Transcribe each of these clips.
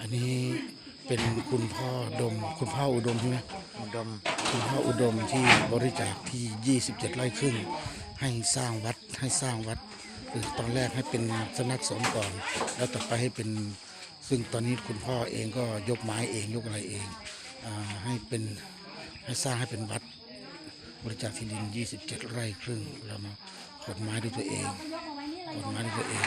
อันนี้เป็นคุณพ่อดม คุณพ่ออุดมใช่ไหมอุดมคุณพ่ออุดมที่บริจาคที่ 27 ไร่ครึ่งให้สร้างวัดให้สร้างวัดคือตอนแรกให้เป็นสนักสงก่อน แล้วต่อไปให้เป็นซึ่งตอนนี้คุณพ่อเองก็ยกไม้เองยกอะไรเองอให้เป็นให้สร้างให้เป็นวัดบริจาคที่ดิน 27 ไร่ครึ่งแล้วมาขนไม้ด้วยตัวเองขนไม้ด้วยตัวเอง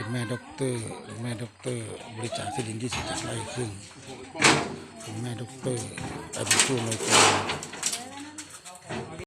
คุณแม่ด็อกเตอร์คุณแม่ด็อกเตอร์บริจาคที่ดิน27ไร่ครึ่งคุณแม่ด็อกเตอร์อภิชาติในกา